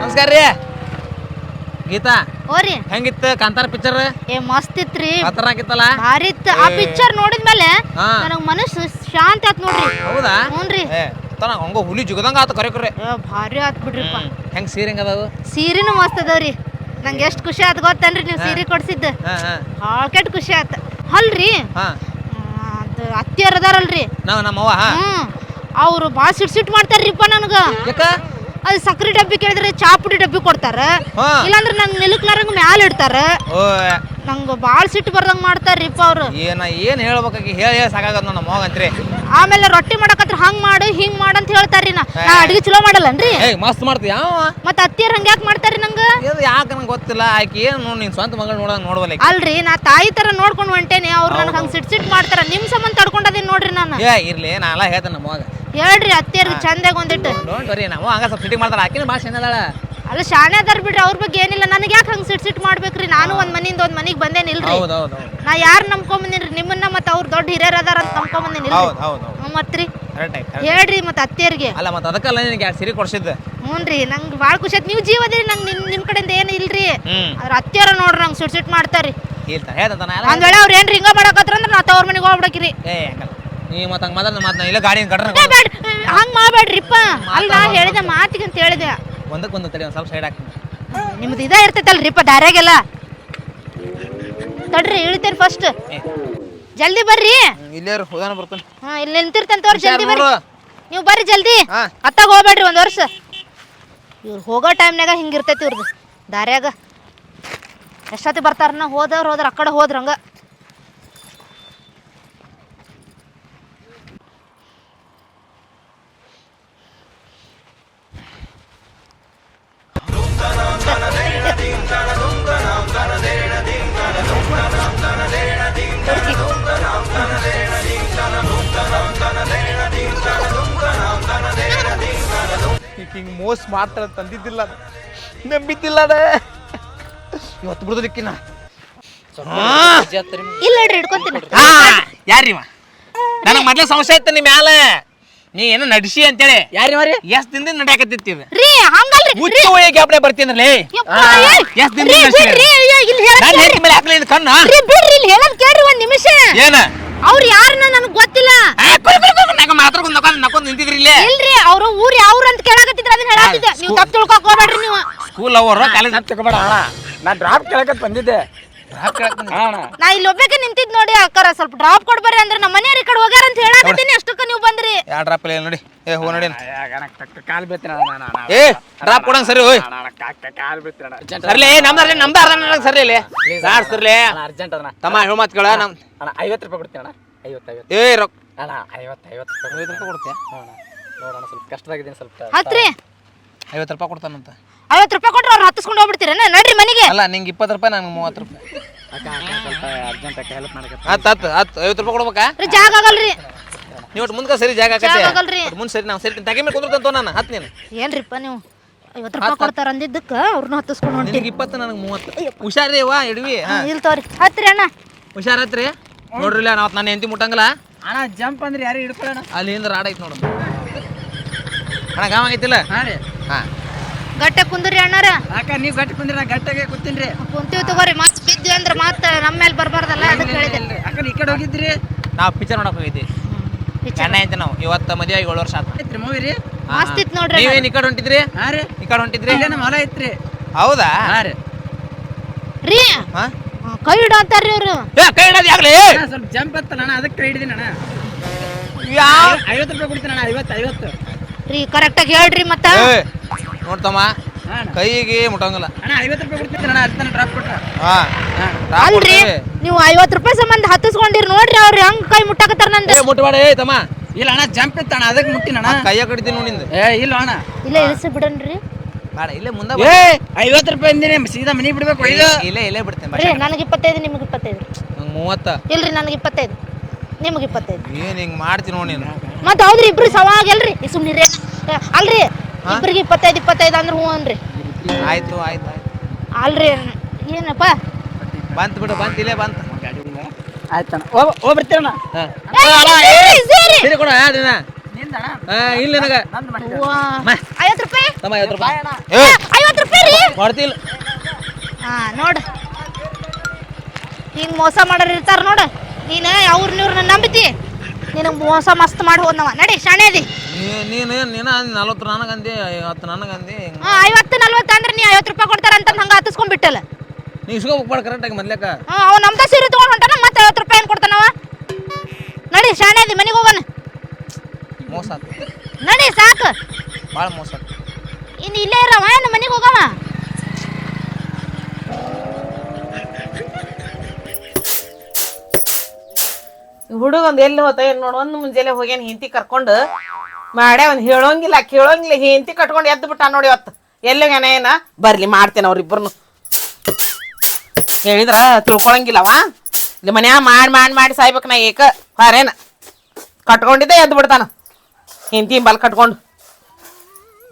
ನಮಸ್ಕಾರ ರೀ. ಗೀತಾ ಓರಿ ಹೆಂಗಿತ್ತು ಕಾಂತಾರ ಪಿಕ್ಚರ್ ಏ ಮಸ್ತ್ ಇತ್ರಿ ಖತರ್ನಾಕಿತ್ತಲ್ಲ ಭಾರಿ ಇತ್ತು. ಆ ಪಿಕ್ಚರ್ ನೋಡಿದ್ಮೇಲೆ ಹಾ. ನನಗ್ ಮನಸ್ಸು ಶಾಂತಿ ಆತ್ ನೋಡ್ರಿ. ಹೌದಾ? ಹ್ಞೂನ್ರಿ ಏ ತನ ಹಂಗ ಹುಲಿ ಜುಗದಂಗ ಆತು ಕರೆ ಕರೆ. ಏ, ಭಾರಿ ಆತ್ ಬಿಡ್ರಿಪ್ಪ. ಹೆಂಗ್ ಸೀರೆ ಹೆಂಗ್ ಅದಾವು? ಸೀರೆನೂ ಮಸ್ತ್ ಅದಾವ್ರಿ ನಂಗೆ ಎಷ್ಟು ಖುಷಿ ಆತ್ ಗೊತ್ತೇನ್ರಿ ನೀವು ಸೀರೆ ಕೊಡ್ಸಿದ್ದು. ಹಾ ಹಾ. ಭಾಳ ಕೆಟ್ಟ ಖುಷಿ ಆತ್. ಅಲ್ರಿ? ಹಾ. ಆ, ಅದು ಅತ್ತಿಯರ್ ಅದಾರಲ್ರಿ. ನಾವ್ ನಮ್ಮವ್ವ ಹಾ. ಹ್ಮ್. ಅವ್ರು ಭಾಳ ಸಿಟ್ ಸಿಟ್ ಮಾಡ್ತಾರ್ರಿಪ್ಪ ನನಗ. ಯಾಕ? ಅದು ಸಕ್ರೆ ಡಬ್ಬಿ ಕೇಳಿದ್ರೆ ಚಾಪುಡಿ ಡಬ್ಬಿ ಕೊಡ್ತಾರೆ. ಇಲ್ಲಾಂದ್ರೆ ನಂಗೆ ನಿಲುಕ್ಲಾರಂಗ ಮ್ಯಾಲ ಇಡ್ತಾರ. ನಂಗೆ ಭಾಳ ಸಿಟ್ಟು ಬರ್ದಂಗೆ ಮಾಡ್ತಾರೆ ರೀಪ್ಪ ಅವ್ರು. ಏನ ಏನು ಹೇಳ್ಬೇಕಾಗಿ ಹೇಳಿ ಹೇಳಿ ಸಾಕಾಗದ ನಮ್ಮ ಮಗಂತ್ರಿ ಆಮೇಲೆ ರೊಟ್ಟಿ ಮಾಡಕತ್ರ ಹಂಗ್ ಮಾಡು ಹಿಂಗ್ ಮಾಡು ಅಂತ ಹೇಳ್ತಾರ್ರಿ ನಾ. ನಾ ಅಡಿಗೆ ಚಲೋ ಮಾಡಲ್ಲನ್ರಿ? ಏಯ್ ಮಸ್ತ್ ಮಾಡ್ತಿ ಯಾವ ಮತ್ತ ಅತ್ತಿಯರ್ ಹಂಗೆ ಯಾಕೆ ಮಾಡ್ತಾರ್ರಿ ನಂಗ? ಇದು ಯಾಕೆ ನಂಗೆ ಗೊತ್ತಿಲ್ಲ ಆಕಿ ಏನು ನೋಡಿ ನಿನ್ ಸ್ವಂತ ಮಗಳು ನೋಡಂಗ ನೋಡ್ವಲ್ಲ ಆಕಿ. ಅಲ್ರಿ ನಾ ತಾಯಿ ತರ ನೋಡ್ಕೊಂಡ್ ಹೊಂಟೇನಿ ಅವ್ರು ನನಗೆ ಹಂಗ್ ಸಿಟ್ ಸಿಟ್ ಮಾಡ್ತಾರ ನಿಮ್ ಸಂಬಂಧ ತಡ್ಕೊಂಡದೀನಿ ನೋಡ್ರಿ ನಾನು. ಏ ಇರ್ಲಿ ನಾ ಎಲ್ಲ ಹೇಳ್ತೇನೆ ನಮ್ಮ ಮಗ ಹೇಳ್ರಿ ಅತ್ತಿಯರ್ಗೆ ಚಂದಾಗ ಒಂದಿಟ್ಟು ಡೋಂಟ್ ವರಿ ನಾವು ಹಂಗ ಸಿಟಿಂಗ್ ಮಾಡ್ತಾರ ಆಕಿನ ಭಾಷೆ ಏನದಾಳ ಅಲ್ಲ ಶಾಣೆ ಅದಾರ ಬಿಡ್ರಿ ಅವ್ರ ಬಗ್ಗೆ ಏನಿಲ್ಲ. ನನಗೆ ಯಾಕೆ ಹಂಗ್ ಸಿಟ್ ಸಿಟ್ ಮಾಡ್ಬೇಕ್ರಿ? ನಾನು ಒಂದ್ ಮನಿಯಿಂದ ಒಂದ್ ಮನಿಗ್ ಬಂದೇನಿಲ್ರಿ. ಹೌದು ಹೌದು ಹೌದು. ನಾ ಯಾರು ನಂಬ್ಕೊಂಬಂದಿನ್ರಿ ನಿಮ್ಮನ್ನ ಮತ್ತ ಅವ್ರ ದೊಡ್ಡ ಹಿರಿಯರ್ ಅದಾರ ಅಂತ ನಂಬ್ಕೊಂಬಂದಿನಿಲ್ರಿ ಹೌದು ಹೌದು ಮತ್ರಿ. ಕರೆಕ್ಟ್ ಆಯ್ತು ಹೇಳ್ರಿ ಮತ್ತೆ ಅತ್ತಿಯರ್ಗೆ ಅಲ್ಲ ಮತ್ತೆ ಅದಕ್ಕಲ್ಲ ನಿನಗೆ ಎರಡು ಸೀರೆ ಕೊಡ್ಸಿದ್ದೆ? ಹ್ಞೂನ್ರಿ ನಂಗೆ ಭಾಳ ಖುಷಿ ಆಯ್ತು. ನೀವು ಜೀವ ಅದಿರಿ ನಂಗೆ ನಿಮ್ ನಿಮ್ ಕಡೆಯಿಂದ ಏನು ಇಲ್ರಿ? ಹ್ಮ್. ಅದ್ರ ಅತ್ತೆಯರ ನೋಡ್ರಿ ನಂಗೆ ಸಿಟ್ ಸಿಟ್ ಮಾಡ್ತಾರಿ. ಹೇಳ್ತಾ ಹೇಳ್ತಾನ ಎಲ್ಲ ಒಂದ್ ವೇಳೆ ಅವ್ರು ಏನ್ರಿ ಹಿಂಗ ಮಾಡಕತ್ರ ಅಂದ್ರೆ ನಾ ತವ್ರ ಮನೆಗೆ ಹೋಗ್ಬಿಡಕಿರಿ. ಏ ಹಂಗಲ್ಲ ನೀ ಮತ್ತೆ ಹಂಗೆ ಮಾತಾಡ ಮತ್ತೆ ನಾ ಇಲ್ಲ ಗಾಡಿ ಗಟ್ರ ಬೇಡ ಹಂಗ್ ಮಾಡ್ಬೇಡ್ರಿಪ್ಪ. ಅಲ್ಲ ನಾ ಹೇಳಿದೆ ಮಾತಿಗೆ ಅಂತ ಹೇಳಿದೆ. ಒಂದಕ್ಕೆ ಒಂದು ತಡಿ ಒಂದು ಸ್ವಲ್ಪ ಸೈಡ್ ಹಾಕ್ತೀನಿ. ನಿಮ್ದು ಇದ ಇರ್ತೈತಲ್ರಿಪ್ಪ ದಾರ್ಯಾಗೆಲ್ಲ. ತಡ್ರಿ ಇಳಿತೇನೆ ಫಸ್ಟ್ ಜಲ್ದಿ ಬರ್ರಿ. ಇಲ್ಲೇ ಹೋದಾನ ಬರ್ತಾನೆ. ಹಾ ಇಲ್ಲಿ ನಿಂತಿರ್ತೇನೆ ತೋರಿ ಜಲ್ದಿ ಬರ್ರಿ. ನೀವು ಬರ್ರಿ ಜಲ್ದಿ. ಹಾ. ಅತ್ತಾಗ ಹೋಗ್ಬೇಡ್ರಿ ಒಂದು ವರ್ಷ. ಇವ್ರು ಹೋಗೋ ಟೈಮ್ನಾಗ ಹಿಂಗಿರ್ತೈತಿ ಇವ್ರದ್ದು ದಾರ್ಯಾಗ. ಎಷ್ಟೊತ್ತಿ ಬರ್ತಾರನ? ಹೋದವ್ರು ಹೋದ್ರ ಆ ಕಡೆ ಹೋದ್ರ ಹಂಗ ಹಿಂಗೆ ಮೋಸ ಮಾಡ್ತಾಳೆ ತಂದಿದ್ದಿಲ್ಲ. ನಂಬಿದ್ದಿಲ್ಲ ಅದ. ಇವತ್ತು ಬಿಡುದಿಕ್ಕಿನ ಇಲ್ಲ ಹಿಡ್ಕೊಂತೀನಿ ಯಾರಿವ ನನಗೆ ಮೊದಲೇ ಸಮಸ್ಯೆ ಐತೆ ನಿಮ್ಮ ಮ್ಯಾಲ. ನೀ ಏನೋ ನಡ್ಸಿ ಅಂತೇಳಿ. ಯಾರಿ ಮಾರಿ ಎಷ್ಟ್ ದಿನದಿಂದ ನಡೆಯಕತ್ತಿತ್ತು ಇದು ರೀ ಹಂಗಲ್ರಿ ಮುಚ್ಚ ಒಳಗೆ ಗ್ಯಾಪ್ನೆ ಬರ್ತೀನಲ್ಲೇ ಎಷ್ಟ್ ರೀ, ದಿನದಿಂದ ನಡ್ಸಿ ಇಲ್ಲಿ ಕಣ್ಣ. ರೀ, ಬಿಡ್ರಿ ಇಲ್ಲಿ ಹೇಳೋದ್ ಕೇಳ್ರಿ ಒಂದ್ ನಿಮಿಷ. ಏನ? ಅವ್ರು ಯಾರನ್ನ ನನಗ್ ಗೊತ್ತಿಲ್ಲ ಮಾತಾಡ್ಕೊಂಡು ನಕೊಂಡ್ ನಕೊಂಡ್ ನಿಂತಿದ್ರಿ ಇಲ್ಲೇ ಇಲ್ರಿ ಅವ್ರು ಊರ್ ಯಾವ್ರ ಅಂತ ಕೇಳಾಕತ್ತಿದ್ರ ಅದನ್ನ ಹೇಳಾತಿದ್ದೆ ನೀವು ತಪ್ಪು ತಿಳ್ಕೊಕ್ ಹೋಗ್ಬೇಡ್ರಿ ನೀವು ಸ್ಕೂಲ್ ಅವರು ಕಾಲೇಜ್ ತಗೋಬೇಡ ಅಣ್ಣ. ನಾ ಡ್ರಾಪ್ ಕೇಳಕತ್ ಬಂದಿದ್ದೆ. ಅಣ್ಣ. ನಾ ಇಲ್ಲಿ ಒಬ್ಬಕ್ಕೆ ನಿಂತಿದ್ ನೋಡಿ ಅಕ್ಕಾರ ಸ್ವಲ್ಪ ಡ್ರಾಪ್ ಕೊಡ್ಬರ್ರಿ ಅಂದ್ರೆ ನಮ್ಮ ಮನೆಯವ್ರ ಈ ಕಡೆ ಹೋಗ್ಯಾರ ಅಂತ ಹೇಳಾಕತ್ತೀನಿ ಅಷ್ಟಕ್ಕ ನೀವು ಬಂದ್ರಿ. ಯಾ ಡ್ರಾಪ್ ಇಲ್ಲ ನೋಡಿ. ಏ ಹೋ ನೋಡಿ ಕಾಲ್ ಬೀಳ್ತೀನಿ ಅಣ್ಣ ನಾನು, ಅಣ್ಣ. ಏ ಡ್ರಾಪ್ ಕೊಡಂಗ್ ಸರಿ ಹೋಯ್. ಅಣ್ಣ, ಅಣ್ಣ, ಕಾ- ಕಾ- ಕಾಲ್ ಬೀಳ್ತೀನಿ ಅಣ್ಣ. ಅರ್ಜೆಂಟ್ ಸರ್ಲಿ ನಮ್ದು ಅರ್ಧ ನಮ್ದು ಅರ್ಧ ಸರ್ಲಿ ಇಲ್ಲಿ. ಸಾರ್ ಸರ್ಲಿ. ಅಣ್ಣ ಅರ್ಜೆಂಟ್ ಅದನ್ನ ತಮ್ಮ ಹೇಳು ಮಾತು ಕೇಳ ನಮ್ ಅಣ್ಣ ಐವತ್ತು ರೂಪಾಯಿ ಕೊಡ್ತೀನಿ ಅಣ್ಣ. ಐವತ್ತು ಐವತ್ತು. ಏ ರೊಕ್ಕ ಅಣ್ಣ ಐವತ್ತು ಐವತ್ತು ರೂಪಾಯಿ ಐವತ್ತು ರೂಪಾಯಿ ಕೊಡ್ತೀಯ? ಹ್ಞೂ ನೋಡೋಣ ಸ್ವಲ್ಪ ಕಷ್ಟದಾಗಿದ್ದೀನಿ ಸ್ವಲ್ಪ ಹತ್ರಿ. ಐವತ್ತು ರೂಪಾಯಿ ಕೊಡ್ತಾನಂತ. ಐವತ್ತು ರೂಪಾಯಿ ಕೊಟ್ರೆ ಅವ್ರು ಹತ್ತಿಸ್ಕೊಂಡು ಹೋಗ್ಬಿಡ್ತೀರೇನ ನಡ್ರಿ ಮನೆಗೆ. ಅಲ್ಲ ನಿಂಗೆ ಇಪ್ಪತ್ತು ರೂಪಾಯಿ ನಂಗೆ ಮೂವತ್ತು ರೂಪಾಯಿ. ಅಕ್ಕ ಅಕ್ಕ ಸ್ವಲ್ಪ ಅರ್ಜೆಂಟ್ ಅಕ್ಕ ಹೆಲ್ಪ್ ಮಾಡಕತ್ತ ಹತ್ತು ಹತ್ತು ಹತ್ತು ಐವತ್ತು ರೂಪಾಯಿ ಕೊಡ್ಬೇಕಾ? ರೀ ಜಾಗ ಆಗಲ್ರಿ. ನೀವು ಒಟ್ಟು ಮುಂದೆ ಸರಿ ಜಾಗ ಜಾಗ ಆಕತ್ತೆ ಆಗಲ್ರಿ. ಮುಂದೆ ಸರಿ ನಾವು ಸರಿ ತಗೆ ಮೇಲೆ ಕುಂದಿರ್ತಂತ ನಾನು ಹತ್ತು ನೀನು. ಏನ್ರಿಪ್ಪ ನೀವು? ಐವತ್ತು ರೂಪಾಯಿ ಕೊಡ್ತಾರ ಅಂದಿದ್ದಕ್ಕ ಅವ್ರನ್ನ ಹತ್ತಿಸ್ಕೊಂಡು ಹೊಂಟಿ. ನಿನಗೆ ಇಪ್ಪತ್ತು ನನಗೆ ಮೂವತ್ತು. ಹುಷಾರಿ ವಾ ಇಡ್ವಿ ಹಾಂ ಇಲ್ಲಿ ತೋರಿ. ಹತ್ರಿ ಅಣ್ಣ. ಹುಷಾರತ್ರಿ ನೋಡ್ರಿಲ್ಲ ನಾವು ನನ್ನ ಹೆಂಡತಿ ಮುಟ್ಟಂಗಿಲ್ಲ. ಅಣ್ಣ ಜಂಪ್ ಅಂದ್ರೆ ಯಾರು ಹಿಡ್ಕೊಳ್ಳೋಣ ಅಲ್ಲಿಂದ ರಾಡ್ ಐತೆ ನೋಡು. ಅಣ್ಣ ಗಾಮ ಆಗೈತಿಲ್ಲ? ಹಾಂ ರೀ. ಹಾಂ. ಗಟ್ಟೆ ಕುಂದ್ರಿ ಅಣ್ಣಾರ. ಅಕ್ಕ ನೀವು ಗಟ್ಟ ಕುಂದ್ರಿ ಗಟ್ಟಗೆ ಗಟ್ಟಾಗೆ ಕೂತೀನಿ ರೀ ಕುಂತೀವಿ ತಗೋರಿ ಮತ್ ಬಿದ್ವಿ ಅಂದ್ರೆ ಮತ್ ನಮ್ಮ ಮೇಲೆ ಬರ್ಬಾರ್ದಲ್ಲ ಅದಕ್ಕೆ ಹೇಳಿದೆ. ಅಕ್ಕ ಈ ಕಡೆ ಹೋಗಿದ್ರಿ? ನಾವು ಪಿಕ್ಚರ್ ನೋಡಕ್ ಹೋಗಿದ್ವಿ. ಚೆನ್ನಾಗಿ ಐತೆ ನಾವು. ಇವತ್ತ ಮದುವೆ ಆಗಿ ಏಳು ವರ್ಷ ಆತು. ಐತ್ರಿ ಮೂವಿ ರೀ ಮಸ್ತ್ ಇತ್ತು ನೋಡ್ರಿ ನೀವೇನು ಈ ಕಡೆ ಹೊಂಟಿದ್ರಿ? ಹಾಂ ರೀ. ಈ ಕಡೆ ಹೊಂಟಿದ್ರಿ? ಇಲ್ಲೇ ನಮ್ಮ ಹೊಲ ಐತ್ರಿ. ಹೌದಾ? ಹಾಂ ರೀ. ರೀ ಹಾಂ? ಕೈ ಹಿಡ ಅಂತಾರ್ರಿ ಅವ್ರು. ಏ ಕೈ ಹಿಡೋದು ಯಾಕ್ಲಿ ಸ್ವಲ್ಪ ಜಂಪ್ ಅಂತ ನಾನು ಅದಕ್ಕೆ ಕೈ ಹಿಡಿದಿನ ಅಣ್ಣ. ಯಾವ ಐವತ್ತು ರೂಪಾಯಿ ಕೊಡ್ತೀನಿ ಅಣ್ಣ ಐವತ್ತು ಐವತ್ತು. ರೀ ಕರೆಕ್ಟಾಗಿ ಹೇಳ್ರಿ ಮತ್ತ. ನೋಡ್ತಮ್ಮ ಕೈಗೆ ಮುಟ್ಟಂಗಿಲ್ಲ. ಅಣ್ಣ ಐವತ್ತು ರೂಪಾಯಿ ಕೊಡ್ತೀನಿ ಅಣ್ಣ ಅರ್ಧ ಡ್ರಾಪ್ ಕೊಟ್ರ ಹಾ. ಅಲ್ರಿ ನೀವು ಐವತ್ತು ರೂಪಾಯಿ ಸಂಬಂಧ ಹತ್ತಿಸ್ಕೊಂಡಿರಿ ನೋಡ್ರಿ ಅವ್ರು ಹೆಂಗ್ ಕೈ ಮುಟ್ಟಾಕತ್ತಾರ ನಂದು. ಮುಟ್ಟಬೇಡ ಮುಟ್ಬೇಡ ಏ ತಮ್ಮ. ಇಲ್ಲ ಅಣ್ಣ ಜಂಪ್ ಇತ್ತು ಅಣ್ಣ ಅದಕ್ಕೆ ಮುಟ್ಟಿನ ಅಣ್ಣ. ಕೈಯ ಕಡಿತೀನಿ ನೋಡಿಂದ ನಿಂದು. ಏ ಇಲ್ಲ ಅಣ್ಣ. ಇಲ್ಲ ಇಳಿಸಿ ಬಿಡನ್ರಿ. ಬೇಡ ಇಲ್ಲೇ ಮುಂದೆ ಏ ಐವತ್ತು ರೂಪಾಯಿ ಅಂದಿನಿ ಸೀದಾ ಮನಿ ಬಿಡ್ಬೇಕು ಇಲ್ಲೇ ಇಲ್ಲೇ ಬಿಡ್ತೇನೆ ನನಗೆ ಇಪ್ಪತ್ತೈದು ನಿಮಗೆ ಇಪ್ಪತ್ತೈದು. ನಂಗೆ ಮೂವತ್ತ. ಇಲ್ರಿ ನನಗೆ ಇಪ್ಪತ್ತೈದು. ನಿಮಗೆ ಇಪ್ಪತ್ತೈದು. ಏನು ಹಿಂಗೆ ಮಾಡ್ತೀನಿ ನೋಡಿ ನೀನು. ಮತ್ತೆ ಹೌದ್ರಿ ಇಬ್ರು ಸವಾಗೆಲ್ರಿ ಸುಮ್ಮನೆ ಅಲ್ರಿ ಇಬ್ರಿಗೆ ಇಪ್ಪತ್ತೈದು ಇಪ್ಪತ್ತೈದು ಅಂದ್ರೆ ಹ್ಞೂ ಅನ್ರಿ. ಆಯ್ತು ಆಯ್ತು ಆಯ್ತು. ಅಲ್ರಿ ಏನಪ್ಪ? ಬಂತು ಬಿಡು ಬಂತು ಇಲ್ಲೇ ಬಂತು. ಆಯ್ತಣ್ಣ ಹೋಗ್ ಹೋಗ್ ಬರ್ತೀರಣ್ಣ. ಹಾಂ. ಏ, ಸೇರಿ, ಸೇರಿ. ಸರಿ ಕೊಡ ದಿನ. ಇಲ್ಲ ನನಗೆ. ನಂದು ಐವತ್ತು ರೂಪಾಯಿ? ತಮ್ಮ ಐವತ್ತು ರೂಪಾಯಿ. ಏ, ಏ ಐವತ್ತು ರೂಪಾಯಿ ರೀ? ಕೊಡ್ತಿಲ್ಲ ಹಾ ನೋಡು. ಹಿಂಗ್ ಮೋಸ ಮಾಡೋರು ಇರ್ತಾರ ನೋಡು. ನೀನು ಅವ್ರನ್ನ ಇವ್ರನ್ನ ನಂಬಿತಿ. ನಿನಗೆ ಮೋಸ ಮಸ್ತ್ ಮಾಡಿ ಹೋದ್ನವ. ನಡಿ ಶಾಣೆ ಅದಿ. ನೀನು ನೀನು ನಲ್ವತ್ತು ಅಂದಿ ಐವತ್ತು ನನಗಂದಿ ಹಾ ಐವತ್ತು ನಲ್ವತ್ತು ಅಂದ್ರೆ ನೀ ಐವತ್ತು ರೂಪಾಯಿ ಕೊಡ್ತಾರ ಅಂತ ಹಂಗೆ ಹತ್ತಿಸ್ಕೊಂಡ್ಬಿಟ್ಟಲ್ಲ ನೀ ಇಸ್ಕೋಬೇಕು ಕರೆಕ್ಟಾಗಿ ಮೊದ್ಲೇಕ. ಹಾ ಅವ್ ನಮ್ದ ಸೀರೆ ತಗೊಂಡ್ ಹೊಂಟಾನ ಮತ್ತೆ ಐವತ್ತು ರೂಪಾಯಿ ಏನು ಕೊಡ್ತಾನವ? ನಡಿ ಶಾಣೆ ಅದಿ ಮನೆಗೆ ಹೋಗೋಣ. ಮೋಸ ಆತು. ನಡಿ ಸಾಕು. ಭಾಳ ಮೋಸ ಆತು. ಇನ್ನು ಇಲ್ಲೇ ಇರವ ಏನು ಮನೆಗೆ ಹೋಗವ? ಹುಡುಗ ಒಂದ್ ಎಲ್ಲಿ ಹೋತ ಏನ್ ನೋಡು ಒಂದ್ ಮುಂಜಾನೆ ಹೋಗ್ಯಾನ ಹಿಂತಿ ಕರ್ಕೊಂಡು ಮಾಡ್ಯ ಒಂದು ಹೇಳೋಂಗಿಲ್ಲ ಕೇಳೋಂಗಿಲ್ಲ. ಹೆಂಡತಿ ಕಟ್ಕೊಂಡು ಎದ್ದು ಬಿಟ್ಟ ನೋಡಿ ಇವತ್ತು. ಎಲ್ಲಿಗಾನ ಏನ? ಬರ್ಲಿ ಮಾಡ್ತೇನೆ ಅವ್ರಿಬ್ಬರನ್ನು ಹೇಳಿದ್ರ ತಿಳ್ಕೊಳಂಗಿಲ್ಲವ ಇಲ್ಲಿ ಮನ್ಯಾಗ ಮಾಡಿ ಮಾಡಿ ಮಾಡಿ ಸಾಯ್ಬೇಕು ನಾ ಏಕ. ಹಾರೇನ ಕಟ್ಕೊಂಡಿದ್ದೆ ಎದ್ದು ಬಿಡ್ತಾನ. ಹೆಂಡತಿ ಬಲ್ ಕಟ್ಕೊಂಡು.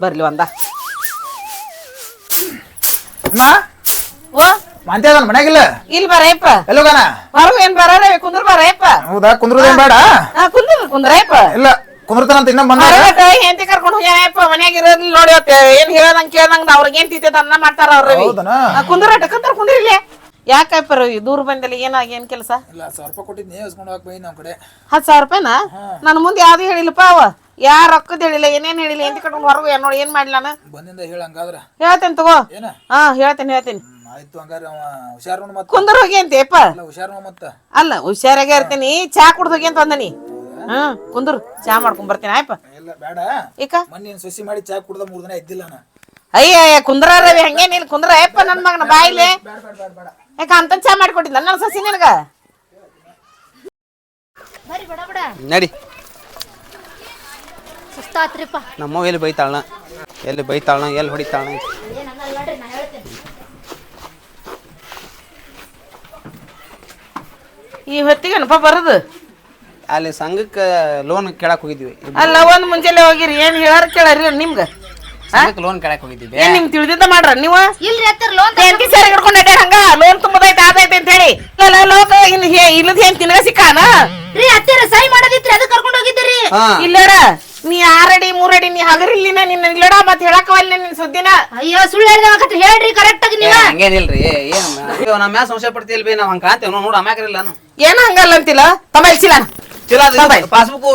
ಬರ್ಲಿ ಒಂದ. ಓ? ಮಂತೆ ಅದನ್ ಮನ್ಯಾಗಿಲ್ಲ? ಇಲ್ಲಿ ಬರಯಪ್ಪ. ಎಲ್ಲೋಗನ ಹೊರಗೆ ಏನ್ ಬರ ಕುಂದ್ರ ಬರಯಪ್ಪ. ಹೌದಾ? ಕುಂದ್ರದೇನ್ ಬೇಡ? ಕುಂದ್ರ ಕುಂದ್ರಯಪ್ಪ ಇಲ್ಲ. ಕುಂದ್ರತಾನಂತ ಅಂತ ಬಂದ ಹೊರಗಟ ಹೆಂಡತಿ ಕರ್ಕೊಂಡು ಹೋಗ್ಯಾರಪ್ಪ ಮನ್ಯಾಗ ಇರೋದಿಲ್ಲ ನೋಡಿ ಏನ್ ಹೇಳದಂಗ್ ಕೇಳ್ದಂಗ ಅವ್ರಿಗೆ ಏನ್ ತಿಂತೈತೆ ಅನ್ನ ಮಾಡ್ತಾರ ಅವ್ರ ರವಿ. ಹೌದನ? ಕುಂದ್ರ ಕುಂದ್ರಿಲ್ಲ ಯಾಕಪ್ಪ ರವಿ ದೂರ ಬಂದಲ್ಲಿ ಏನಾಗ ಏನ್ ಕೆಲಸ? ಇಲ್ಲ ಸಾವಿರ ರೂಪಾಯಿ ಕೊಟ್ಟಿದ್ನಿ ಇಸ್ಕೊಂಡು ಹೋಗಕ್ ಬೈ ನಮ್ ಕಡೆ. ಹತ್ತು ಸಾವಿರ ರೂಪಾಯಿನ? ನನ್ನ ಮುಂದೆ ಯಾವ್ದು ಹೇಳಿಲ್ಲಪ್ಪ ಅವ. ಯಾರ ರೊಕ್ಕದ ಹೇಳಿಲ್ಲ ಏನೇನ್ ಹೇಳಿಲ್ಲ ಎಂತ ಕಟ್ಕೊಂಡು ಹೊರಗು ಏನ್ ನೋಡಿ ಏನ್ ಮಾಡ್ಲಿ ನಾನು? ಬಂದಿಂದ ಹೇಳ ಹಂಗಾದ್ರ. ಹೇಳ್ತೇನೆ ತಗೋ. ಏನ? ಹಾ ಹೇಳ್ತೇನೆ ಹೇಳ್ತೇನೆ. ಆಯ್ತು ಹಂಗಾರ ಅವ ಹುಷಾರ್ ನೋಡ್ ಮತ್ತ. ಕುಂದ್ರ ಹೋಗಿ ಅಂತೇಪ್ಪ ಹುಷಾರ್ ಮತ್ತ. ಅಲ್ಲ ಹುಷಾರಾಗೆ ಇರ್ತೀನಿ. ಚಾ ಕುಡ್ದು ಹೋಗಿ ಅಂತ ಅಂದನಿ ಹ್ಮ್ ಕುಂದ್ರು ಚಾ ಮಾಡ್ಕೊಂಡ್ ಬರ್ತೀನಿ ಆಯ್ಪ? ಇಲ್ಲ ಬೇಡ. ಈಕ ಏನ್ ಸೊಸಿ ಮಾಡಿ ಚಾ ಕುಡ್ದ ಮೂರ್ ದಿನ ಇದ್ದಿಲ್ಲ ನಾ ಅಯ್ಯ ಅಯ್ಯ ಕುಂದ್ರ ರವಿ ನೀನ್ ಕುಂದ್ರ ಅಯ್ಯಪ್ಪ ನನ್ ಮಗನ ಬಾಯಿಲೆ. ಯಾಕ ಅಂತ ಚಾ ಮಾಡಿಕೊಟ್ಟಿಲ್ಲ ನನ್ನ ಸಸಿ ನಿನಗ? ಬರ್ರಿ ಬಡ ಬಡ. ನಡಿ. ಸುಸ್ತಾತ್ರಿಪ್ಪ. ನಮ್ಮವ್ ಎಲ್ಲಿ ಬೈತಾಳನ? ಎಲ್ಲಿ ಬೈತಾಳನ? ಎಲ್ಲಿ ಹೊಡಿತಾಳನ? ಏನಂಗಲ್ಲ ನೋಡ್ರಿ ನಾ ಹೇಳ್ತೇನೆ. ಈ ಹೊತ್ತಿಗೇನಪ್ಪ ಬರೋದು? ಅಲ್ಲಿ ಸಂಘಕ್ಕೆ ಲೋನ್ ಕೇಳಕ್ ಹೋಗಿದ್ವಿ. ಅಲ್ಲ ಒಂದ್ ಮುಂಜಾನೆ ಹೋಗಿರಿ ಏನ್ ಹೇಳಾರ ಕೇಳರಿ ನಿಮ್ಗ. ಸಂಘಕ್ಕೆ ಲೋನ್ ಕೇಳಕ್ ಹೋಗಿದ್ವಿ ಏನ್ ನಿಮ್ ತಿಳಿದಿದ್ದ ಮಾಡ್ರ ನೀವು? ಇಲ್ರಿ ಅತ್ತರ ಲೋನ್ ಎಂಟಿ ಸೇರಿ ಹಿಡ್ಕೊಂಡು ಅಡ್ಯಾಡ ಹಂಗ? ಲೋನ್ ತುಂಬದೈತೆ ಆದೈತೆ ಅಂತ ಹೇಳಿ. ಇಲ್ಲ ಲೋಕ ಇನ್ ಹೇ- ಇಲ್ಲದ ಏನ್ ತಿನ್ಗ ಸಿಕ್ಕಾನ? ರೀ ಅತ್ತರ ಸಹಿ ಮಾಡೋದಿತ್ರಿ ಅದು ಕರ್ಕೊಂಡು ಹೋಗಿದ್ದೀರಿ. ಹಾ. ಇಲ್ಲಡ ನೀ ಆರಡಿ ಮೂರಡಿ ನೀ ಹಗರಿಲ್ಲಿನ ನಿನ್ನ ಇಲ್ಲಡ ಮತ್ ಹೇಳಕವಲ್ಲ ನಿನ್ ಸುದ್ದಿನ. ಅಯ್ಯೋ ಸುಳ್ಳು ಹೇಳಿದ ಹೇಳ್ರಿ ಕರೆಕ್ಟ್ ಆಗಿ ನೀವ. ಹಂಗೇನಿಲ್ರಿ ಏನ್ ಅಯ್ಯೋ ನಮ್ಮ ಮ್ಯಾಲ ಸಂಶಯ ಪಡ್ತಿಲ್ ಬಿ ನಾವ್ ಹಂಗ ಕಾಂತೇವ್ ನೋಡು ಅಮ್ಯಾಕ್ರಿಲ್ಲ ನಾನು. ಏನ ಹಂಗಲ್ಲ ಅಂತಿಲ್ಲ ತಮ್ಮ ಇಲ್ಸಿಲ್ಲ ಪಾಸ್ಬುಕ್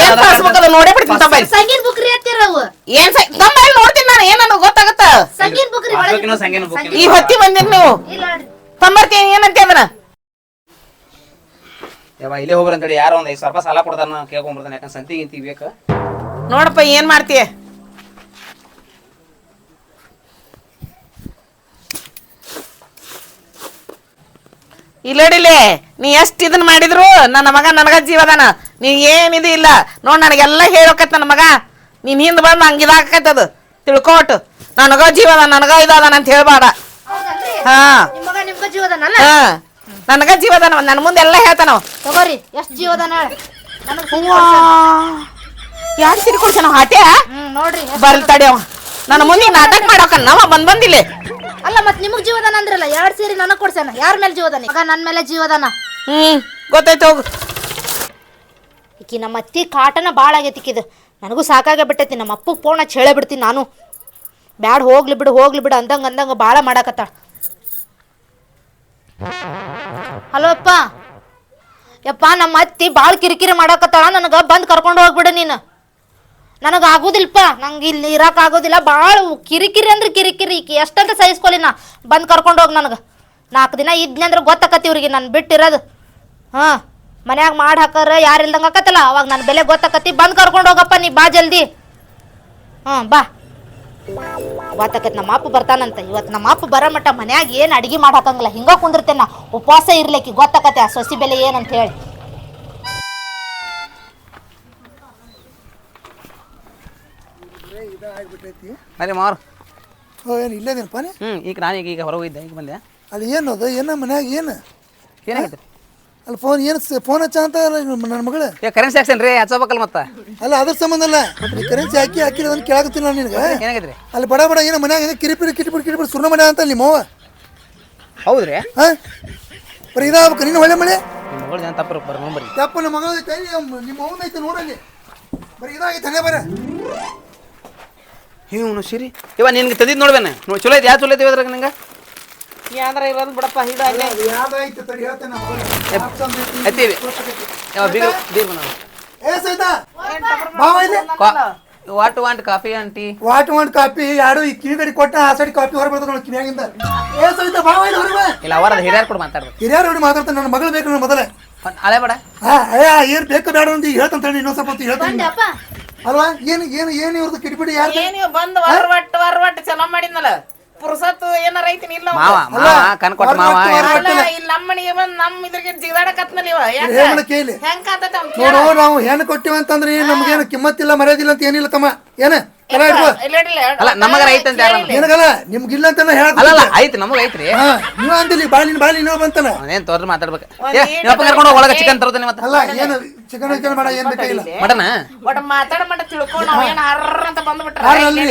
ಏನ್ ಪಾಸ್ಬುಕ್ ಅದ ನೋಡೇ ಬಿಡ್ತೀನಿ ತಮ್ಮ ಇಲ್ಲಿ. ಸಂಗೀನ್ ಬುಕ್ ರೀ ಅತ್ತಿರ ಅವು. ಏನ್ ಸ- ಇಲ್ಲಿ ನೋಡ್ತೀನಿ ನಾನು ಏನ್ ನನಗೆ ಗೊತ್ತಾಗತ್ತ? ಸಂಗೀನ್ ಬುಕ್ ರೀ ಒಳಗೆ ಸಂಗೇನು ಬುಕ್ ಈ ಹೊತ್ತಿ ನೀವು. ಇಲ್ಲ ನೋಡ್ರಿ. ತಂಬರ್ತೀನಿ ಏನಂತ ಅದನ್ನ? ಯಾವ ಇಲ್ಲೇ ಹೋಗ್ರಿ ಅಂತೇಳಿ ಯಾರೋ ಒಂದ್ ಐದು ಸಾವಿರ ರೂಪಾಯಿ ಸಾಲ ಕೊಡ್ತಾನ ಯಾಕಂದ್ರೆ ಸಂತಿ ಗಿಂತಿ ಬೇಕ. ನೋಡಪ್ಪ ಏನ್ ಮಾಡ್ತೀಯ? ಇಲ್ಲಡಿಲೆ ನೀ ಎಷ್ಟು ಇದನ್ನ ಮಾಡಿದ್ರು? ನನ್ನ ಮಗ ನನಗ ಜೀವದಾನ ನೀ ಏನಿದು ಇಲ್ಲ. ನೋಡ್ ನನಗೆಲ್ಲ ಹೇಳೋಕತ್ ನನ್ನ ಮಗ. ನೀನ್ ಹಿಂದ್ ಬಂದು ಹಂಗ ಇದಾಕತ್ ಅದು. ತಿಳ್ಕೊಟ್ಟು ನನಗ ಜೀವದ ನನಗ ಇದಾದಾನ ಅಂತ ಹೇಳ್ಬಾರ ಹೌದಲ್ರಿ ಹಾ. ನನಗ ಜೀವದಾನ ನನ್ನ ಮುಂದೆ ಎಲ್ಲ ಹೇಳ್ತಾನವ ತಗೋರಿ ಎಷ್ಟ್ ಜೀವದಾನ ಯಾರು ಸಿರಿ ಹಾಟ್ಯಾ ನೋಡ್ರಿ ಬರ್ತಾಡ್ಯವ ನನ್ನ ಮುಂದೆ ನಾಟಕ ಮಾಡೋಕ ನಾವ ಬಂದ್ ಬಂದಿಲ್ಲ. ಅಲ್ಲ ಮತ್ ನಿಮಗ್ ಜೀವದಾನ ಅಂದ್ರಲ್ಲ ಎರಡ್ ಸೇರಿ ನನಗ್ ಕೊಡ್ಸಾನ ಯಾರ ಮೇಲೆ ಜೀವದಾನ? ಈಗ ನನ್ ಮೇಲೆ ಜೀವದಾನ. ಹ್ಮ್ ಗೊತ್ತಾಯ್ತು ಹೋಗು. ಈಕಿ ನಮ್ಮ ಅತ್ತಿ ಕಾಟನ ಭಾಳ ಆಗೈತಿ ಈಕಿದು. ನನಗೂ ಸಾಕಾಗೇ ಬಿಟ್ಟೈತಿ ನಮ್ಮ ಅಪ್ಪಗೆ ಫೋನ್ ಹಚ್ಚಿ ಹೇಳೇ ಬಿಡ್ತೀನಿ ನಾನು. ಬ್ಯಾಡ ಹೋಗ್ಲಿ ಬಿಡು ಹೋಗ್ಲಿ ಬಿಡು ಅಂದಂಗ ಅಂದಂಗ ಭಾಳ ಮಾಡಾಕತ್ತಾಳ ಹಲೋ ಅಪ್ಪ. ಯಪ್ಪ ನಮ್ಮ ಅತ್ತಿ ಭಾಳ ಕಿರಿಕಿರಿ ಮಾಡಾಕತ್ತಾಳ ನನಗೆ ಬಂದು ಕರ್ಕೊಂಡು ಹೋಗ್ಬಿಡು ನೀನು. ನನಗೆ ಆಗೋದಿಲ್ಲಪ್ಪ ನಂಗೆ ಇಲ್ಲಿ ಇರಕ್ಕೆ ಆಗೋದಿಲ್ಲ ಭಾಳ ಕಿರಿಕಿರಿ ಅಂದ್ರೆ ಕಿರಿಕಿರಿ. ಈಕಿ ಎಷ್ಟಂತ ಸಹಿಸ್ಕೊಲಿ ನಾ? ಬಂದು ಕರ್ಕೊಂಡು ಹೋಗಿ ನನಗೆ. ನಾಲ್ಕು ದಿನ ಇದ್ನಿ ಅಂದ್ರೆ ಗೊತ್ತಾಕತಿ ಇವ್ರಿಗೆ ನಾನು ಬಿಟ್ಟಿರೋದು. ಹಾಂ, ಮನ್ಯಾಗ ಮಾಡಿ ಹಾಕರ ಯಾರು ಇಲ್ದಂಗೆ ಆಕತ್ತಲ್ಲ, ಅವಾಗ ನನ್ನ ಬೆಲೆ ಗೊತ್ತಾಕತ್ತಿ. ಬಂದು ಕರ್ಕೊಂಡು ಹೋಗಪ್ಪ ನೀ ಬಾ ಜಲ್ದಿ. ಹಾಂ, ಬಾ. ಗೊತ್ತಾಕತ್ತಿ ನಮ್ಮ ಅಪ್ಪ ಬರ್ತಾನಂತ. ಇವತ್ತು ನಮ್ಮ ಅಪ್ಪ ಬರೋ ಮಟ್ಟ ಮನ್ಯಾಗ ಏನು ಅಡುಗೆ ಮಾಡಿ ಹಾಕಂಗಿಲ್ಲ. ಹಿಂಗೆ ಕುಂದಿರ್ತೇನೆ ಉಪವಾಸ ಇರ್ಲಿಕ್ಕೆ ಗೊತ್ತಾಕತ್ತೆ ಆ ಸೊಸಿ ಬೆಲೆ ಏನಂತ ಹೇಳಿ. ಅರೆ ಮಾರು. ಏನು ಇಲ್ಲೇದೇನಪ್ಪ ನೀ? ಹ್ಮ್ ಈಗ ನಾನು ಈಗ ಈಗ ಹೊರಗೆ ಹೋಗಿದ್ದೆ ಈಗ ಬಂದೆ. ಅಲ್ಲಿ ಏನು ಅದು? ಏನ ಮನ್ಯಾಗ ಏನು? ಏನಾಗೈತೆ ಅಲ್ಲಿ ಫೋನ್ ಏನು ಫೋನ್ ಹಚ್ಚ ಅಂತ ನನ್ನ ಮಗಳು? ಏ ಕರೆನ್ಸಿ ಹಾಕ್ಸೇನ್ ರೀ ಹಚ್ಚಬೇಕಲ್ಲ ಮತ್ತೆ? ಅಲ್ಲ ಅದ್ರ ಸಂಬಂಧ ಅಲ್ಲ. ನೀ ಕರೆನ್ಸಿ ಹಾಕಿ ಹಾಕಿಲ್ಲ ಅದನ್ನು ಕೇಳಾಕತ್ತೀನಿ ನಾನು ನಿನಗೆ. ಏನಾಗೈತ್ರಿ ಅಲ್ಲಿ ಬಡ ಬಡ ಏನೋ ಮನ್ಯಾಗ ಹೆಂಗೆ ಕಿರಿಪಿರಿ ಕಿರಿಪಿರಿ ಕಿರಿಪಿರಿ ಸುರ್ಣ ಮನೆ ಅಂತ ನಿಮ್ಮ ಅವ್ವ ಹೌದ್ರಿ? ಹಾಂ? ಬರೀ ಇದಾಗಬೇಕು. ನೀನು ಒಳ್ಳೆ ಮಳೆ? ನಿಮ್ಮ ಮಗಳು ಜನ ತಪ್ಪರು ಬರ್ರಿ ಯಪ್ಪ ನಮ್ಮ ಮಗಳು ಐತೆ ನಿಮ್ಮ ಅವ್ನ ಐತೆ ನೋಡಲ್ಲಿ. ಬರೀ ಇದಾಗೈತೆ ಹಣೆ ಬರ. ಇವ್ನು ಸಿರಿ ಇವ ನಿನ್ಗೆ ತೆದಿದ್ ನೋಡ್ಬೇನೆ. ನೋಡಿ ಚಲೋ ಐತಿ ಯಾವ ಚಲೋ ಐತಿ ಅದ್ರಾಗ ನಿಂಗೆ? ಯಾವ್ದಾರ ಇರೋದು ಬಿಡಪ್ಪ ಇದು ಅಲ್ಲೇ ಯಾವ್ದಾಯ್ತು ತಡಿ ಹೇಳ್ತೇನೆ ಎತ್ತೀವಿ. ಯಾವ ಬೀಗ ಬೀಗ ನಾವು what want coffee aunty what want coffee ಯಾರು ಈ ಕಿವಿಗಡಿ ಕಡೆ ಕೊಟ್ಟ ಆ ಸೈಡ್ ಕಾಪಿ ಹೊರ ಬರ್ತದೆ ನೋಡಿ ಕಿವಿಯಾಗಿಂದ. ಏ ಸೈತಾ ಬಾ ಇಲ್ಲಿ ಹೊರಗೆ ಇಲ್ಲ ಅವರ ಹಿರಿಯರ್ ಕೂಡ ಮಾತಾಡ್ಬೇಕು. ಹಿರಿಯರು ನೋಡಿ ಮಾತಾಡ್ತಾನೆ ನನ್ನ ಮಗಳು ಬೇಕು ನನ್ನ ಮೊದಲೇ. ಹಳೆ ಬೇಡ. ಹಾ ಏ ಏನ್ ಬೇಕು ಬೇಡ ಅಂತ ಹೇಳ್ತಂತ ಹೇಳ್ತಾನೆ ತಡಿ ಇನ್ನೊಂದ್ ಸ್ವಲ್ಪ ಹೇಳ್ತಾನೆ. ಅಲ್ವಾ? ಏನು ಏನು ಏನು ಇವ್ರದ್ದು ಕಿಡಿಬಿಡಿ ಯಾರು ಬಂದ್ ವರ್ ಬಂದ್ ವರ್ವಟ್ ವರ್ವಟ್ ಚಲೋ ಮಾಡಿದ್ನಲ್ಲ? ಪುರುಸತ್ತು ಏನಾರ ಐತಿ ಇಲ್ಲ ಮಾವ ಮಾವ ಕಣ್ ಕೊಟ್ಟ ಮಾವ ಏನ್- ಇಲ್ಲಿ. ನಮ್ಮ ಮನೆಗೆ ಬಂದ್ ನಮ್ಮ ಇದ್ರಿಗೆ ಜಿಗಾಡಕತ್ನಲ್ಲ ಇವ. ಯಾಕ? ಕೇಳಿ. ಹೆಂಗ್ ಕಾಂತೈತೆ ಅವ್ನ್? ನೋಡು ನಾವು ಹೆಣ್ಣು ಕೊಟ್ಟಿವಂತಂದ್ರೆ ನಮ್ಗೇನು ಕಿಮ್ಮತ್ತಿಲ್ಲ ಮರ್ಯಾದಿಲ್ಲ ಅಂತ ಏನಿಲ್ಲ ತಮ್ಮ. ಏನ? ಇಟ್ಕೋ. ಅಲ್ಲ ನಮಗರ ಐತೆ ಅಂತ ಯಾರು ಅಂದ್ರು? ನಿನಗಲ್ಲ ನಿಮ್ಗಿಲ್ಲ ಅಂತ ಹೇಳಕ್ ಅಲ್ಲ ಅಲ್ಲ ಐತಿ ನಮಗ ಐತ್ರಿ. ಹಾ ನೀವ್ ಅಂದಿಲ್ಲಿ ಬಂತಾನ. ಮಾತಾಡ್ಬೇಕು. ಏ ನಿಮ್ಮಪ್ಪ ಕರ್ಕೊಂಡು ಹೋಗ್ ಒಳಗೆ ಚಿಕನ್ ಮತ್ತೆ. ಅಲ್ಲ ಏನು ಚಿಕನ್ ಚಿಕನ್ ಬೇಡ ಏನ್ ಬೇಕಾಗಿಲ್ಲ ಮಟನ ಒಟ್ಟ ಮಾತಾಡ ಮಟ್ಟ ತಿಳ್ಕೊಂಡು ನಾವ್ ಏನ್ ಹರ್ರ ಅಂತ ಬಂದ್ಬಿಟ್ರ. ಹರ್ರ ಅಲ್ಲಿ.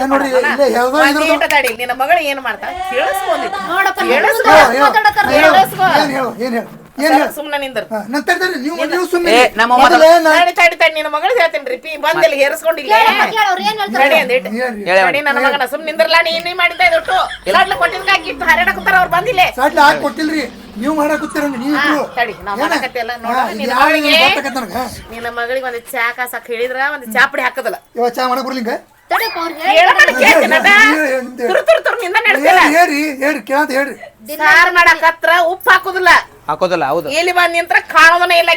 ನಾನ್ ನೋಡ್ರಿ, ಇಲ್ಲೇ ಯಾವ್ದೋ ಇದ್ರದ್ದು- ತಡಿ ನಿನ್ನ ಮಗಳು ಏನ್ ಕೇಳಿಸ್ಕೊಂಡಿದ್ದು ನೋಡಪ್ಪ ಮಾತಾಡತ್ತಾರ. ಏನ್ ಹೇಳು ಏನ್ ಹೇಳು. ಏನ್ ಹೇಳು ಸುಮ್ನೆ ನಿಂದ್ರ. ಹಾ, ನನ್ ನೀವು ನೀವು ಸುಮ್ಮನೆ ಏ, ನಮ್ಮ ಮೊದಲೇ ನಾ- ತಡಿ ತಡಿ ತಡಿ ನಿನ್ನ ಮಗಳು ಹೇಳ್ತೀನಿ ಪಿ ಬಂದಲ್ಲಿ ಹೇರಿಸ್ಕೊಂಡಿಲ್ಲ ಅವ್ರು ಏನ್ ಹೇಳ್ತಾರೆ? ತಡಿ ಅಂದಿಟ್ಟು ಹೇಳ್ರಿ. ಹೇಳಿ ತಡಿ ನನ್ನ ಮಗನ ನಿಂದ್ರಲ್ಲ ನೀ ಇನ್ನೇ ಮಾಡಿದ್ದ ಇದೊಟ್ಟು ಎಲ್ಲ ಕೊಟ್ಟಿದ್ಕ ಗಿಟ್ಟು ಹರಡಕತ್ತಾರ ಅವ್ರು ಬಂದಿಲ್ಲ ಸಾಟ್ಲಿ ಹಾಕಿ ಕೊಟ್ಟಿಲ್ರಿ. ನೀವು ಮಾಡಕ್ ಕೂತಿರಂಗ ನೀವು ಹಾ, ಇಬ್ರು. ತಡಿ, ನಾವ್ ಏನ? ಮಾಡಕತ್ತಿಲ್ಲ, ನೋಡು, ಹಾ, ನಿನ್ನ ಯಾರು ಮಗಳಿಗೆ- ನಿನಗೆ ನಿನ್ನ ಮಗಳಿಗೆ ಒಂದು ಚಾ ಕಾಸಕ್ ಹೇಳಿದ್ರ ಒಂದು ಚಾಪಡಿ ಹಾಕದಲ್ಲ. ಇವಾಗ ಚಾ ಮಾಡಕ್ ಬರ್ಲಿಂಗ? ತಡಿಯಪ್ಪ ಅವ್ರು ಕೇಳ್ತೀನಿ ಅದ. ತುರು ತುರು ತುರು ನಿಂದ ಹೇಳ್ರಿ ಹೇಳ್ರಿ ಹೇಳ್ರಿ ಕೇಳಂತ ಹೇಳ್ರಿ. ಸಾರ್ ಮಾಡಕತ್ರ ಉಪ್ಪು ಹಾಕುದಿಲ್ಲ. ಹಾಕೋದಿಲ್ಲ ಹೌದು. ಇಲ್ಲಿ ಬಂದ್ ನಿಂತ್ರ ಕಾಣೋದನ ಇಲ್ಲ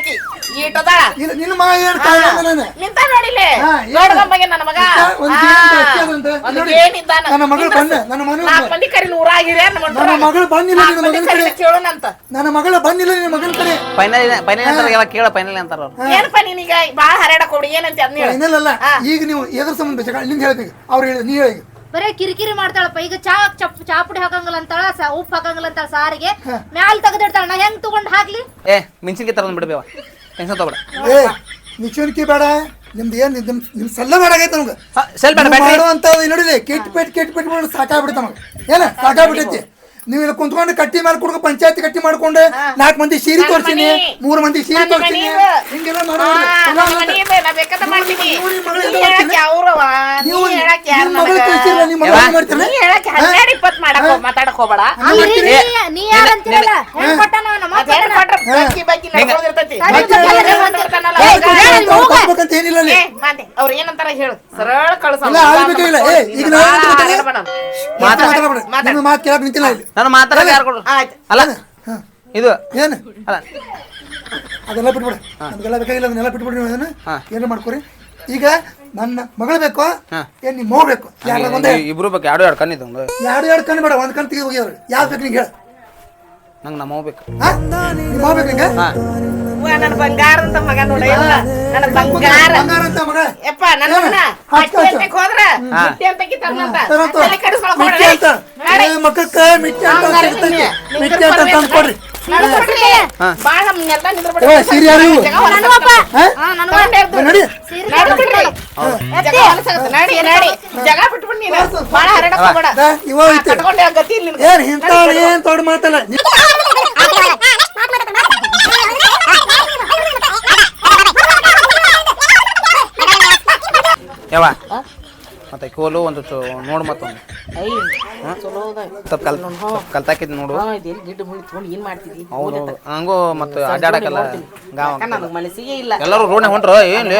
ನಿನ್ನ ಮಗ ಏನ್ ಕಾರಣ ನಾನು. ನಿಂತ ನೋಡಿಲೆ ಹಾ, ಏನು? ನನ್ನ ಮಗ. ಒಂದು ಆ, ಜೀವಂತ ಅಷ್ಟೇ ಅದಂತೆ. ಒಂದು ನೋಡಿ, ಏನಿದ್ದಾನ. ನನ್ನ ಮಗಳು ನಿಂದ್ರ ಬಂದೆ, ನನ್ನ ಮಗಳು ನಾಲ್ಕು ಬಂದೆ. ಮಂದಿ ಕರಿ ನೂರಾಗಿರೆ ನನ್ನ ಮಗಳು ಬಂದಿಲ್ಲ ನಿನ್ನ ಮಗನ ಕಡೆ. ಕೇಳೋಣಂತ ನನ್ನ ಮಗಳು ಬಂದಿಲ್ಲ ನಿನ್ನ ಮಗನ ಕಡೆ. ಫೈನಲ್ ಫೈನಲ್ ಅಂತಾರ ಎಲ್ಲ ಕೇಳ ಫೈನಲ್ ಅಂತಾರ ಅವ್ರು. ಏನಪ್ಪ ನೀನೀಗ ಬಾಳ ಹರಡ ಕೊಡಿ ಏನಂತ ಅದ್ನ ಹೇಳು. ಇನ್ನಲ್ಲ ಈಗ ನೀವು ಎದ್ರ ಸಂಬಂಧ ಬೇಕಾ ಇಲ್ಲಿಂದ ಹೇಳ್ತೀವಿ ಅವ್ರು ಹೇಳಿ ನೀ ಹೇಳಿ. ಬರೇ ಕಿರಿಕಿರಿ ಮಾಡ್ತಾಳಪ್ಪ. ಈಗ ಚಾ ಚಪ್ ಚಾಪುಡಿ ಹಾಕಂಗಿಲ್ಲ ಅಂತಾಳ ಸ- ಉಪ್ಪು ಹಾಕಂಗಿಲ್ಲ ಅಂತಾಳ ಸಾರಿಗೆ. ಮ್ಯಾಲ್ ತೆಗೆದಿಡ್ತಾಳ. ನಾ ಹೆಂಗ್ ತಗೊಂಡ್ ಹಾಕ್ಲಿ? ಏ ಮೆಣಸಿನ್ಕಾಯಿ ತರ ಬಿಡ್ಬೇವ. ಟೆನ್ಷನ್ ತಗೋಬೇಡ. ಏ ಬೇಡ. ನಿಮ್ದು ಏನ್ ನಿಮ್ ನಿಮ್ ಸಲ್ಲ ಬೇಡಾಗೈತೆ ನಮ್ಗೆ. ಸೆಲ್ ಬೇಡ ಬ್ಯಾಟ್ರಿ. ಮಾಡುವಂತ ನೋಡಿಲಿ ಕೆಟ್ಟ ಪೆಟ್ ಕೆಟ್ಟ ಪೆಟ್ ಮಾಡಿ ಸಾಕಾಗ್ಬಿಡುತ್ತೆ ನಮಗೆ. ಏನ? ಸಾಕಾಗ್ಬಿಟ್ಟೈತಿ. ನೀವು ಇಲ್ಲಿ ಕುಂತ್ಕೊಂಡು ಕಟ್ಟಿ ಮಾಡ್ಕೊಡ್ಕ ಪಂಚಾಯತಿ ಕಟ್ಟಿ ಮಾಡ್ಕೊಂಡು ನಾಲ್ಕು ಮಂದಿ ಸೀರೆ ತೋರಿಸ್ತೀನಿ ತೋರ್ಸಿನಿ ಮೂರು ಮಂದಿ ಸೀರೆ ತೋರ್ಸಿನಿ. ಹಿಂಗೆಲ್ಲ ಮಾಡೋದು ಮಾತಾಡಕ್ ಹೋಗ್ಬೇಡ. ಅವ್ರು ಏನಂತಾರ ಹೇಳು. ಸರಳ ಕಳ್ಸ ಇಲ್ಲ, ಆಗ್ಬೇಕಾಗಿಲ್ಲ. ಏ, ಈಗ ನಾನು ಭಾಳ ಹೇಳ್ತೀನಿ. ಹರಡ ಬೇಡ. ಮಾತಾಡ ಮಾತಾಡ್ಬೇಡ ಮಾತಾಡು. ನಿಮ್ಮ ಮಾತು ಕೇಳಕ್ ನಿಂತಿಲ್ಲ ಇಲ್ಲಿ. ನಾನು ಮಾತಾಡೋದು ಯಾರು ಕೊಡು? ಆಯ್ತು. ಅಲ್ಲ ಇದು. ಏನು? ಅಲ್ಲ. ಅದೆಲ್ಲ ಬಿಟ್ಬಿಡ. ಅದೆಲ್ಲ ಬೇಕಾಗಿಲ್ಲ ಅದನ್ನೆಲ್ಲ ಬಿಟ್ಬಿಡಿ ನೀವು ಅದನ್ನ. ಏನು ಮಾಡ್ಕೊರಿ? ಈಗ ನನ್ನ ಮಗಳು ಬೇಕು? ಹಾ. ಏನ್ ನಿಮ್ಮ ಮಗು ಬೇಕು? ಯಾರ ಒಂದೇ ಇಬ್ರು ಬೇಕು. ಎರಡು ಎರಡು ಕಣ್ಣಿದ್ದು ಒಂದು ಎರಡು ಎರಡು ಕಣ್ಣು ಬೇಡ ಒಂದ್ ಕಣ್ಣು ತೆಗೆದು ಹೋಗ್ಯವ್ರು ಯಾವ್ದು ಬೇಕು ನಿಂಗೆ ಹೇಳ. ನಂಗೆ ನಮ್ಮ ಬೇಕು. ಹಾ? ನಿಮ್ಮ ಮಗು ಬೇಕು ನಿಂಗೆ? ನನ್ನ ಬಂಗಾರ ಅಂತ ಮಗ ನೋಡ ನನ್ನ ಬಂಗಾರ. ಬಂಗಾರ ಅಂತ ಮಗ. ಯಪ್ಪ ನನ್ನ ಮಗನ? ಅಂತ ಹೋದ್ರ? ಮಿಟ್ಟಿ. ತಲೆ ಮಿಟ್ಟಿ. ಅಂತ. ಏ, ಮಿಟ್ಟಿ ಅಂತ ಹಂಗಾರೆ ಏನ್ ದೊಡ್ಡ ಮಾತಲ್ಲ? ಯಾವ ಮತ್ತೆ ಕೋಲು ಒಂದು ಚು- ನೋಡು ಮತ್ತೊಂದು. ಸ್ವಲ್ಪ ಕಲ್ ಕಲ್ತಾಕಿದ್ ನೋಡು. ಹೌದು ಹಂಗೂ ಮತ್ತೆ ಅಡ್ಡಾಡಕಲ್ಲ ಗಾವ ಎಲ್ಲರೂ ರೋಡ್ ಹೊಂಟ್ರ? ಏನು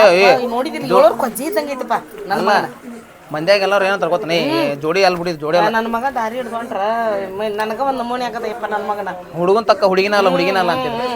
ಮಂದ್ಯಾಗ ಎಲ್ಲರೂ ಏನೋ ಗೊತ್ತಾನೆ? ಜೋಡಿ ಅಲ್ಲಿ ಬಿಡಿದ್ ಜೋಡಿ ಅಲ್ಲ. ನನ್ನ ಮಗ ದಾರಿ ಹಿಡ್ಕೊಂಡ್ರ ನನಗ ಒಂದ್ ನಮೂನಿ ಆಗದ ಯಪ್ಪ ನನ್ನ ಮಗನ. ಹುಡುಗನ್ ತಕ್ಕ ಹುಡುಗಿನ ಅಲ್ಲ ಹುಡುಗಿನ ಅಲ್ಲ ಅಂತೀರಿ.